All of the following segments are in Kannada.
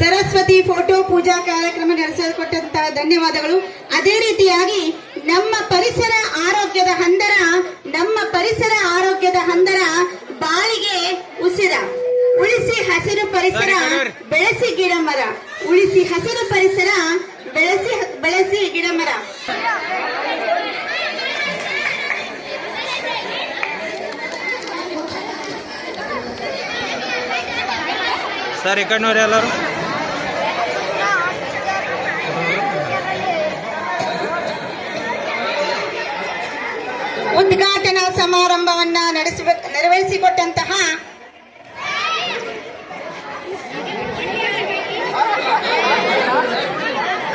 ಸರಸ್ವತಿ ಫೋಟೋ ಪೂಜಾ ಕಾರ್ಯಕ್ರಮ ನಡೆಸಲ್ಪಟ್ಟಂತಹ ಧನ್ಯವಾದಗಳು. ಅದೇ ರೀತಿಯಾಗಿ ನಮ್ಮ ಪರಿಸರ ಆರೋಗ್ಯದ ಹಂದರ, ನಮ್ಮ ಪರಿಸರ ಆರೋಗ್ಯದ ಹಂದರ ಬಾಳಿಗೆ ಉಸಿರ, ಉಳಿಸಿ. ಹಸಿರು ಪರಿಸರ ಬೆಳೆಸಿ ಗಿಡ ಮರ ಉಳಿಸಿ ಹಸಿರು ಪರಿಸರ ಬೆಳೆಸಿ ಬೆಳೆಸಿ ಗಿಡ ಮರ ಸರ್ ಈ ಎಲ್ಲರು. ಎಲ್ಲರೂ ಉದ್ಘಾಟನಾ ಸಮಾರಂಭವನ್ನ ನಡೆಸಿ ನೆರವೇರಿಸಿಕೊಟ್ಟಂತಹ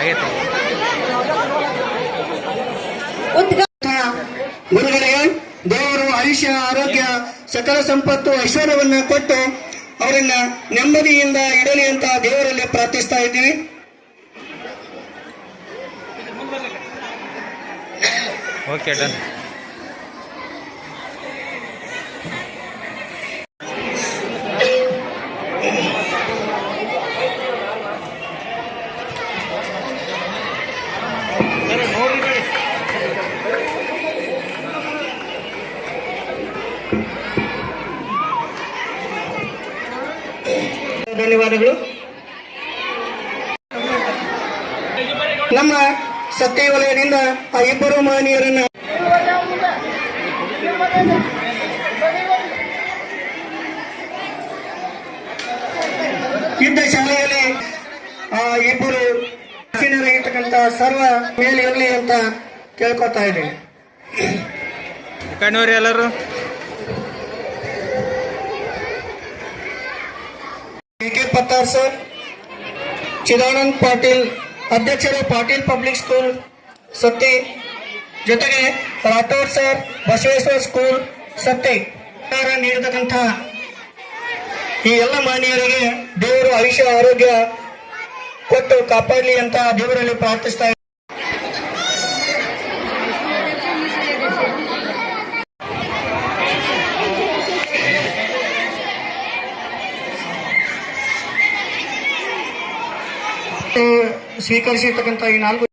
ಆಗೈತೆ. ಗುರುಗಳಿಗೆ ದೇವರು ಆಯುಷ್ಯ ಆರೋಗ್ಯ ಸಕಲ ಸಂಪತ್ತು ಐಶ್ವರ್ಯವನ್ನ ಕೊಟ್ಟು ಅವರನ್ನ ನೆಮ್ಮದಿಯಿಂದ ಇಡಲಿ ಅಂತ ದೇವರಲ್ಲಿ ಪ್ರಾರ್ಥಿಸ್ತಾ ಇದ್ದೀವಿ. ಓಕೆ ಡನ್ ಧನ್ಯವಾದಗಳು. ನಮ್ಮ ಸತ್ಯ ವಲಯದಿಂದ ಆ ಇಬ್ಬರು ಮಹನೀಯರನ್ನ ಇದ್ದ ಶಾಲೆಯಲ್ಲಿ ಆ ಇಬ್ಬರು ಇರ್ತಕ್ಕಂಥ ಸರ್ವ ಮೇಲೆ ಇರಲಿ ಅಂತ ಕೇಳ್ಕೊತಾ ಇದ್ದೀನಿ. ಎಲ್ಲರೂ. K K Pattar sir. Chidanand Patil, ಅಧ್ಯಕ್ಷರು ಪಾಟೀಲ್ ಪಬ್ಲಿಕ್ ಸ್ಕೂಲ್ ಸತ್ತಿ. ಜೊತೆಗೆ ರಾತೋರ್ ಸರ್, ಬಸವೇಶ್ವರ ಸ್ಕೂಲ್ ಸತ್ತಿ. ನೀಡತಕ್ಕಂಥ ಈ ಎಲ್ಲ ಮಾನ್ಯರಿಗೆ ದೇವರು ಆಯುಷ್ಯ ಆರೋಗ್ಯ ಕೊಟ್ಟು ಕಾಪಾಡಲಿ ಅಂತ ದೇವರಲ್ಲಿ ಪ್ರಾರ್ಥಿಸ್ತಾ ಸ್ವೀಕರಿಸಿರ್ತಕ್ಕಂಥ ಈ ನಾಲ್ಕು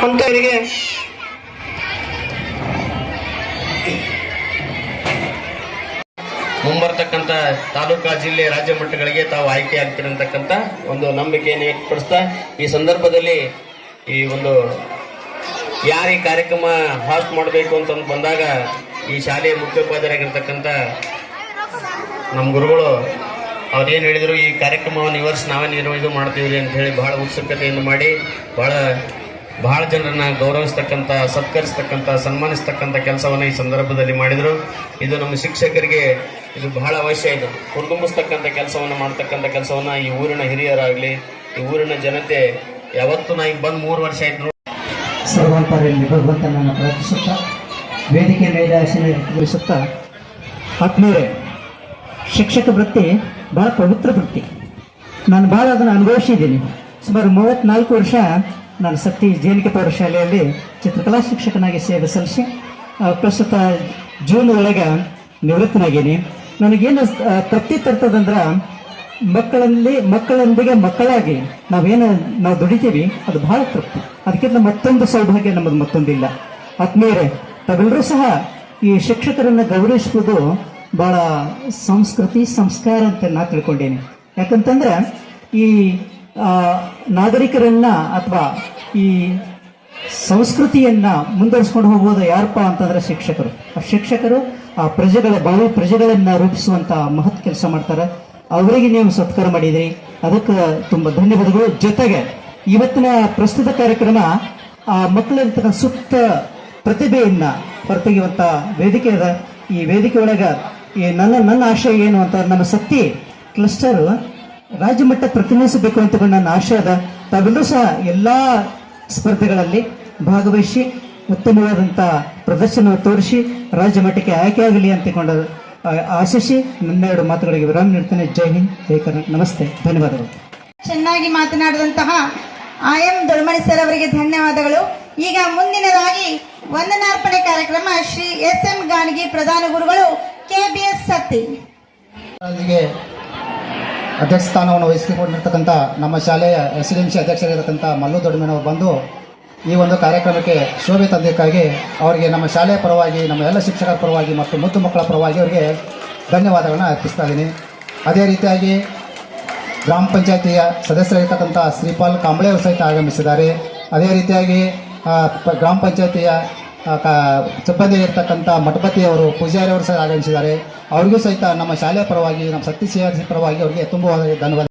ಹಂತವರಿಗೆ ಮುಂಬರ್ತಕ್ಕಂಥ ತಾಲೂಕಾ ಜಿಲ್ಲೆ ರಾಜ್ಯ ಮಟ್ಟಗಳಿಗೆ ತಾವು ಆಯ್ಕೆ ಆಗ್ತಿರತಕ್ಕಂಥ ಒಂದು ನಂಬಿಕೆಯನ್ನು ವ್ಯಕ್ತಪಡಿಸ್ತಾ ಈ ಸಂದರ್ಭದಲ್ಲಿ ಈ ಒಂದು ಯಾರು ಈ ಕಾರ್ಯಕ್ರಮ ಹಾಸ್ಟ್ ಮಾಡಬೇಕು ಅಂತಂದು ಬಂದಾಗ ಈ ಶಾಲೆಯ ಮುಖ್ಯೋಪಾಧ್ಯಾಯರಾಗಿರ್ತಕ್ಕಂಥ ನಮ್ಮ ಗುರುಗಳು ಅವ್ರೇನು ಹೇಳಿದರು, ಈ ಕಾರ್ಯಕ್ರಮವನ್ನು ಈ ವರ್ಷ ನಾವೇ ನಿರ್ವಹಿಸಿ ಮಾಡ್ತೀವಿ ಅಂತ ಹೇಳಿ ಬಹಳ ಉತ್ಸುಕತೆಯನ್ನು ಮಾಡಿ ಬಹಳ ಬಹಳ ಜನರನ್ನ ಗೌರವಿಸ್ತಕ್ಕಂಥ, ಸತ್ಕರಿಸ್ತಕ್ಕಂಥ, ಸನ್ಮಾನಿಸ್ತಕ್ಕಂಥ ಕೆಲಸವನ್ನು ಈ ಸಂದರ್ಭದಲ್ಲಿ ಮಾಡಿದರು. ಇದು ನಮ್ಮ ಶಿಕ್ಷಕರಿಗೆ ಇದು ಬಹಳ ಅವಶ್ಯ ಇದು. ಹುರಿದುಂಬಿಸ್ತಕ್ಕಂಥ ಕೆಲಸವನ್ನು ಮಾಡ್ತಕ್ಕಂಥ ಕೆಲಸವನ್ನು ಈ ಊರಿನ ಹಿರಿಯರಾಗಲಿ, ಈ ಊರಿನ ಜನತೆ ಯಾವತ್ತೂ ನಾ ಈಗ ಬಂದು ಮೂರು ವರ್ಷ ಆಯ್ತು ಸರ್ವಾಂತರಲ್ಲಿ ಭಗವಂತನನ್ನು ಪ್ರಾರ್ಥಿಸುತ್ತಾ ವೇದಿಕೆ ಮೇಲೆ ಆಶೀರ್ವದಿಸುತ್ತಾ ಆತ್ಮೀಯರೇ ಶಿಕ್ಷಕ ವೃತ್ತಿ ಬಹಳ ಪವಿತ್ರ ವೃತ್ತಿ. ನಾನು ಬಹಳ ಅದನ್ನು ಅನುಭವಿಸಿದ್ದೀನಿ. ಸುಮಾರು ಮೂವತ್ತ್ನಾಲ್ಕು ವರ್ಷ ನಾನು ಸತ್ಯ ಜೇನಿಕೆ ಪ್ರೌಢಶಾಲೆಯಲ್ಲಿ ಚಿತ್ರಕಲಾ ಶಿಕ್ಷಕನಾಗಿ ಸೇವೆ ಸಲ್ಲಿಸಿ ಪ್ರಸ್ತುತ ಜೂನ್ ಒಳಗೆ ನಿವೃತ್ತನಾಗೀನಿ. ನನಗೇನು ತೃಪ್ತಿ ತರ್ತದಂದ್ರೆ ಮಕ್ಕಳಲ್ಲಿ, ಮಕ್ಕಳೊಂದಿಗೆ ಮಕ್ಕಳಾಗಿ ನಾವೇನು, ನಾವು ದುಡಿತೀವಿ, ಅದು ಬಹಳ ತೃಪ್ತಿ. ಅದಕ್ಕಿಂತ ಮತ್ತೊಂದು ಸೌಭಾಗ್ಯ ನಮ್ಮದು ಮತ್ತೊಂದಿಲ್ಲ. ಆತ್ಮೀಯರೇ, ತಾವೆಲ್ಲರೂ ಸಹ ಈ ಶಿಕ್ಷಕರನ್ನು ಗೌರವಿಸುವುದು ಬಹಳ ಸಂಸ್ಕೃತಿ, ಸಂಸ್ಕಾರ ಅಂತ ನಾ ತಿಳ್ಕೊಂಡೇನೆ. ಯಾಕಂತಂದ್ರೆ ಈ ನಾಗರಿಕರನ್ನ ಅಥವಾ ಈ ಸಂಸ್ಕೃತಿಯನ್ನ ಮುಂದುವರಿಸ್ಕೊಂಡು ಹೋಗುವುದು ಯಾರಪ್ಪ ಅಂತಂದ್ರೆ ಶಿಕ್ಷಕರು. ಆ ಶಿಕ್ಷಕರು ಆ ಪ್ರಜೆಗಳ ಭಾವಿ ಪ್ರಜೆಗಳನ್ನ ರೂಪಿಸುವಂತ ಮಹತ್ ಕೆಲಸ ಮಾಡ್ತಾರೆ. ಅವರಿಗೆ ನೀವು ಸತ್ಕಾರ ಮಾಡಿದ್ರಿ. ಅದಕ್ಕೆ ತುಂಬ ಧನ್ಯವಾದಗಳು. ಜೊತೆಗೆ ಇವತ್ತಿನ ಪ್ರಸ್ತುತ ಕಾರ್ಯಕ್ರಮ, ಆ ಮಕ್ಕಳಿರ್ತಕ್ಕ ಸುತ್ತ ಪ್ರತಿಭೆಯನ್ನ ಹೊರತೆಗೆಯುವಂತ ವೇದಿಕೆ ಅದ. ಈ ವೇದಿಕೆ ಒಳಗ ಈ ನನ್ನ ನನ್ನ ಆಶಯ ಏನು ಅಂತ ನಮ್ಮ ಸತ್ತಿ ಕ್ಲಸ್ಟರ್ ರಾಜ್ಯ ಮಟ್ಟ ಪ್ರತಿನಿಧಿಸಬೇಕು ಅಂತ ನನ್ನ ಆಶಯ ಅದ. ತಾವೆಲ್ಲರೂ ಸಹ ಎಲ್ಲ ಸ್ಪರ್ಧೆಗಳಲ್ಲಿ ಭಾಗವಹಿಸಿ ಉತ್ತಮವಾದಂಥ ಪ್ರದರ್ಶನ ತೋರಿಸಿ ರಾಜ್ಯ ಮಟ್ಟಕ್ಕೆ ಆಯ್ಕೆ ಆಗಲಿ ಅಂತಕೊಂಡ ಆಶಿಸಿ ನನ್ನೆರಡು ಮಾತುಗಳಿಗೆ ವಿರಾಮ ನೀಡ್ತೇನೆ. ಜೈ ಹಿಂದ್, ಜೈ ಕರ್ನಾಟಕ. ನಮಸ್ತೆ, ಧನ್ಯವಾದಗಳು. ಚೆನ್ನಾಗಿ ಮಾತನಾಡಿದಂತಹ ಐ ಎಂ ದೊಳಮಣಿ ಸರ್ ಅವರಿಗೆ ಧನ್ಯವಾದಗಳು. ಈಗ ಮುಂದಿನದಾಗಿ ವಂದನಾರ್ಪಣೆ ಕಾರ್ಯಕ್ರಮ ಶ್ರೀ ಎಸ್ ಎಂ ಗಾಣಗಿ ಪ್ರಧಾನ ಗುರುಗಳು ಅಧ್ಯಕ್ಷ ಸ್ಥಾನವನ್ನು ವಹಿಸಿಕೊಂಡಿರ್ತಕ್ಕಂಥ ನಮ್ಮ ಶಾಲೆಯ ಎಸ್ ಡಿ ಎಂ ಸಿ ಅಧ್ಯಕ್ಷರಾಗಿರ್ತಕ್ಕಂಥ ಮಲ್ಲು ದೊಡ್ಡಮೇನವರು ಬಂದು ಈ ಒಂದು ಕಾರ್ಯಕ್ರಮಕ್ಕೆ ಶೋಭೆ ತಂದಕ್ಕಾಗಿ ಅವರಿಗೆ ನಮ್ಮ ಶಾಲೆಯ ಪರವಾಗಿ, ನಮ್ಮ ಎಲ್ಲ ಶಿಕ್ಷಕರ ಪರವಾಗಿ ಮತ್ತು ಮುದ್ದು ಮಕ್ಕಳ ಪರವಾಗಿ ಅವರಿಗೆ ಧನ್ಯವಾದಗಳನ್ನು ಅರ್ಪಿಸ್ತಾ ಇದ್ದೀನಿ. ಅದೇ ರೀತಿಯಾಗಿ ಗ್ರಾಮ ಪಂಚಾಯತಿಯ ಸದಸ್ಯರಾಗಿರ್ತಕ್ಕಂಥ ಶ್ರೀಪಾಲ್ ಕಾಂಬಳೆ ಅವರು ಸಹಿತ ಆಗಮಿಸಿದ್ದಾರೆ. ಅದೇ ರೀತಿಯಾಗಿ ಗ್ರಾಮ ಪಂಚಾಯತಿಯ ಆ, ಕ- ಸಿಬ್ಬಂದಿ ಇರ್ತಕ್ಕಂಥ ಮಠಪತಿಯವರು ಪೂಜಾರಿ ಅವರು ಸಹ ಆಗಮಿಸಿದ್ದಾರೆ. ಅವ್ರಿಗೂ ಸಹಿತ ನಮ್ಮ ಶಾಲೆಯ ಪರವಾಗಿ ನಮ್ಮ ಶಕ್ತಿ ಸೇವಾ ಪರವಾಗಿ ಅವರಿಗೆ ತುಂಬುವ ಧನ್ಯವಾದ.